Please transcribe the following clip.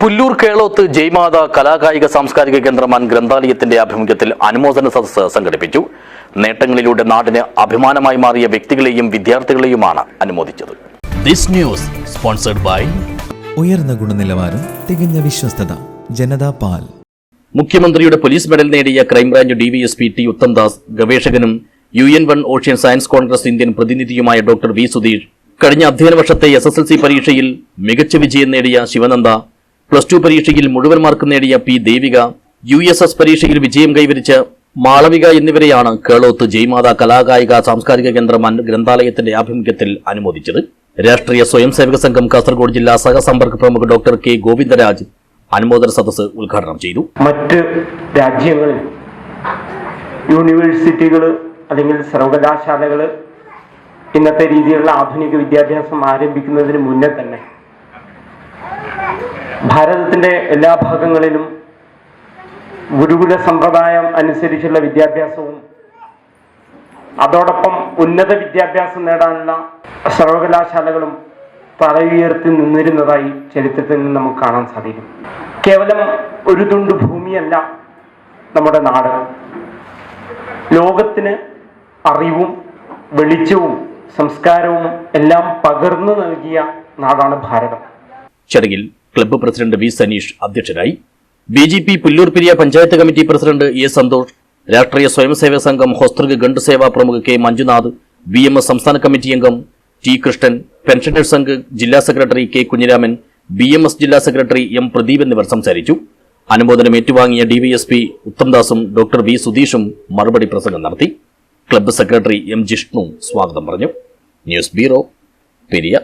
പുല്ലൂർ കേളോത്ത് ജയ്മാത കലാകായിക സാംസ്കാരിക കേന്ദ്രം ആൻഡ് ഗ്രന്ഥാലയത്തിന്റെ ആഭിമുഖ്യത്തിൽ അനുമോദന സദസ്സ് സംഘടിപ്പിച്ചു. നേട്ടങ്ങളിലൂടെ നാടിന് അഭിമാനമായി മാറിയ വ്യക്തികളെയും വിദ്യാർത്ഥികളെയുമാണ് അനുമോദിച്ചത്. ദിസ് ന്യൂസ് സ്പോൺസർഡ് ബൈ ഉയർന്ന ഗുണനിലവാരം തികഞ്ഞ വിശ്വസ്തത ജനതാ പാൽ. മുഖ്യമന്ത്രിയുടെ പോലീസ് മെഡൽ നേടിയ crime branch DYSP T Uthamdas ഗവേഷകനും U N one ocean science congress Indian പ്രതിനിധിയുമായ doctor V Sudheesh കഴിഞ്ഞ അധ്യയന വർഷത്തെ എസ് എസ് എൽ സി പരീക്ഷയിൽ മികച്ച വിജയം നേടിയ ശിവനന്ദ പ്ലസ് ടു പരീക്ഷയിൽ മുഴുവൻ മാർക്ക് നേടിയ P Devika U S S പരീക്ഷയിൽ വിജയം കൈവരിച്ച മാളവിക എന്നിവരെയാണ് കേളോത്ത് ജയ്മാത കലാകായിക സാംസ്കാരിക കേന്ദ്രം ഗ്രന്ഥാലയത്തിന്റെ ആഭിമുഖ്യത്തിൽ അനുമോദിച്ചത്. രാഷ്ട്രീയ സ്വയം സേവക സംഘം കാസർഗോഡ് ജില്ലാ സഹസമ്പർക്ക പ്രമുഖ ഡോക്ടർ കെ ഗോവിന്ദരാജ് അനുമോദന സദസ്സ് ഉദ്ഘാടനം ചെയ്തു. മറ്റ് രാജ്യങ്ങളിൽ യൂണിവേഴ്സിറ്റികൾ അല്ലെങ്കിൽ സർവകലാശാലകൾ ഇന്നത്തെ രീതിയിലുള്ള ആധുനിക വിദ്യാഭ്യാസം ആരംഭിക്കുന്നതിന് മുന്നേ തന്നെ ഭാരതത്തിന്റെ എല്ലാ ഭാഗങ്ങളിലും ഗുരുകുല സമ്പ്രദായം അനുസരിച്ചുള്ള വിദ്യാഭ്യാസവും അതോടൊപ്പം ഉന്നത വിദ്യാഭ്യാസം നേടാനുള്ള സർവകലാശാലകളും തലയുയർത്തി നിന്നിരുന്നതായി ചരിത്രത്തിൽ നിന്ന് നമുക്ക് കാണാൻ സാധിക്കും. കേവലം ഒരു തുണ്ട് ഭൂമിയല്ല നമ്മുടെ നാട്. ലോകത്തിന് അറിവും വെളിച്ചവും സംസ്കാരവും എല്ലാം പകർന്നു നൽകിയ നാടാണ് ഭാരതം. ചടങ്ങിൽ ക്ലബ്ബ് പ്രസിഡന്റ് വി സനീഷ് അധ്യക്ഷനായി. B J P Pullur panchayat committee president A Santhosh Rashtriya Swayamsevak Sangh Hosdurg khand Seva Pramukh K Manjunath B M S സംസ്ഥാന കമ്മിറ്റി അംഗം ടി കൃഷ്ണൻ പെൻഷനേഴ്സ് സംഘ് ജില്ലാ secretary K Kunhiraman B M S ജില്ലാ secretary M Pradeep എന്നിവർ സംസാരിച്ചു. അനുമോദനം ഏറ്റുവാങ്ങിയ DYSP ഉത്തംദാസും doctor V സുധീഷും മറുപടി പ്രസംഗം നടത്തി. ക്ലബ്ബ് സെക്രട്ടറി എം ജിഷ്ണു സ്വാഗതം പറഞ്ഞു. News bureau Periya.